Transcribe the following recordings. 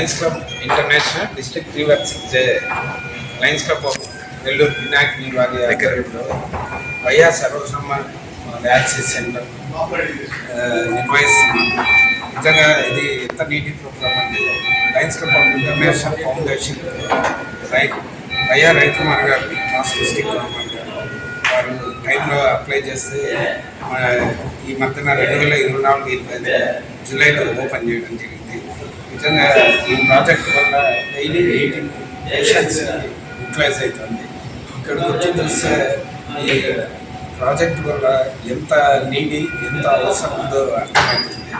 Ramesh district three one six lions club of Nellore Vinayak నివారి ఆధ్వర్యంలో Y R సర్వసమ్మ dialysis centre ఆ, నిజంగా ఇది ఎంత నీటి ప్రోగ్రామ్ అంటే lions club of international foundation right Y R రైతుమార్ garu మాస్ డిస్ట్రిక్ట్ గవర్నమెంట్ గారు వారు టైంలో అప్లై చేస్తే ఈ మధ్యన రెండు వేల ఇరవై నాలుగు ఇరవై జూలైలో ఓపెన్ చేయడం జరిగింది. నిజంగా ఈ ప్రాజెక్ట్ వల్ల డైలీ ఎయిటీన్ పేషెంట్స్ యూటిలైజ్ అవుతుంది. ఇక్కడికి వచ్చి చూస్తే ఈ ప్రాజెక్ట్ వల్ల ఎంత నీడి ఎంత అవసరం ఉందో అర్థమవుతుంది.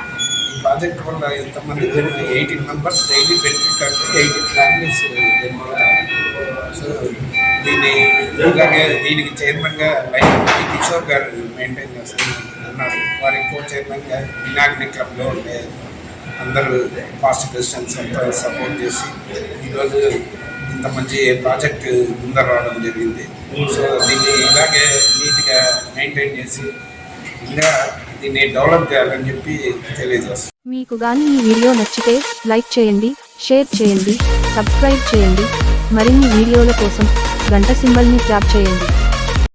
ఈ ప్రాజెక్ట్ వల్ల ఎంతమంది ఎయిటీన్ మెంబర్స్ డైలీ బెనిఫిట్ అంటే ఎయిటీన్ ఫ్యామిలీస్ బెనిఫిట్ సో దీన్ని ఇలాగే దీనికి చైర్మన్గా లైఫ్ కిషోర్ గారు మెయింటైన్ చేస్తున్నారు. వారి కో చైర్మన్గా వినాగ్ని క్లబ్లో ఉండే అందరూ పాస్ట్ ప్రెసిడెంట్స్ అంతా సపోర్ట్ చేసి ఈరోజు ఇంత మంచి ప్రాజెక్ట్ ముందర రావడం జరిగింది. సో దీన్ని ఇలాగే నీట్గా మెయింటైన్ చేసి ఇంకా దీన్ని డెవలప్ చేయాలని చెప్పి తెలియజేస్తాం మీకు కానీ ఈ వీడియో నచ్చితే లైక్ చేయండి షేర్ చేయండి సబ్స్క్రైబ్ చేయండి. మరిన్ని వీడియోల కోసం గంట సింబల్ని ట్యాప్ చేయండి.